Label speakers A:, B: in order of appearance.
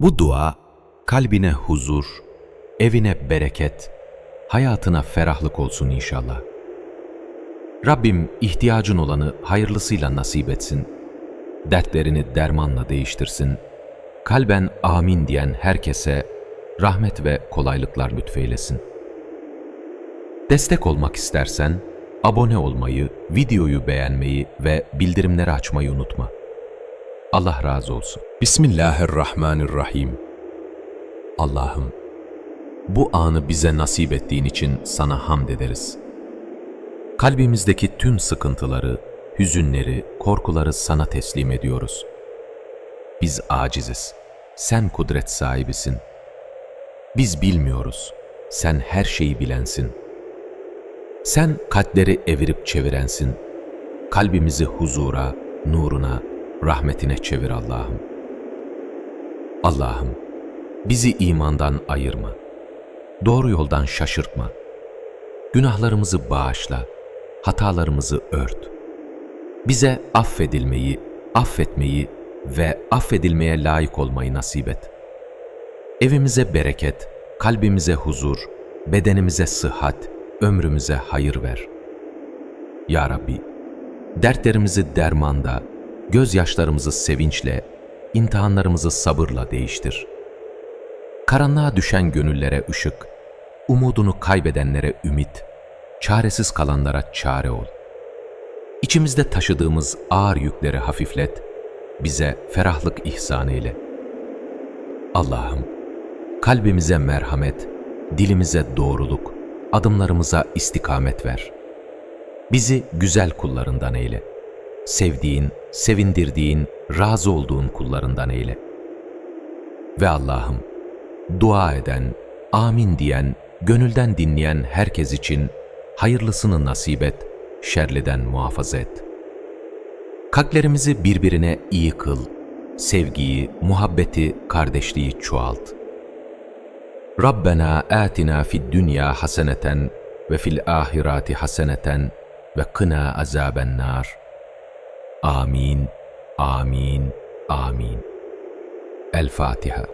A: Bu dua kalbine huzur, evine bereket, hayatına ferahlık olsun inşallah. Rabbim ihtiyacın olanı hayırlısıyla nasip etsin. Dertlerini dermanla değiştirsin. Kalben amin diyen herkese rahmet ve kolaylıklar lütfeylesin. Destek olmak istersen abone olmayı, videoyu beğenmeyi ve bildirimleri açmayı unutma. Allah razı olsun. Bismillahirrahmanirrahim. Allah'ım, bu anı bize nasip ettiğin için sana hamd ederiz. Kalbimizdeki tüm sıkıntıları, hüzünleri, korkuları sana teslim ediyoruz. Biz aciziz. Sen kudret sahibisin. Biz bilmiyoruz. Sen her şeyi bilensin. Sen kalpleri evirip çevirensin. Kalbimizi huzura, nuruna, rahmetine çevir Allah'ım. Allah'ım, bizi imandan ayırma. Doğru yoldan şaşırtma. Günahlarımızı bağışla, hatalarımızı ört. Bize affedilmeyi, affetmeyi ve affedilmeye layık olmayı nasip et. Evimize bereket, kalbimize huzur, bedenimize sıhhat, ömrümüze hayır ver. Ya Rabbi, dertlerimizi dermanda, gözyaşlarımızı sevinçle, imtihanlarımızı sabırla değiştir. Karanlığa düşen gönüllere ışık, umudunu kaybedenlere ümit, çaresiz kalanlara çare ol. İçimizde taşıdığımız ağır yükleri hafiflet, bize ferahlık ihsan eyle. Allah'ım, kalbimize merhamet, dilimize doğruluk, adımlarımıza istikamet ver. Bizi güzel kullarından eyle. Sevdiğin, sevindirdiğin, razı olduğun kullarından eyle. Ve Allah'ım, dua eden, amin diyen, gönülden dinleyen herkes için hayırlısını nasip et, şerliden muhafaza et. Kalplerimizi birbirine iyi kıl, sevgiyi, muhabbeti, kardeşliği çoğalt. Rabbena atina fid dünya haseneten ve fil ahirati haseneten ve kına azaben nar. Amin, amin, amin. El Fatiha.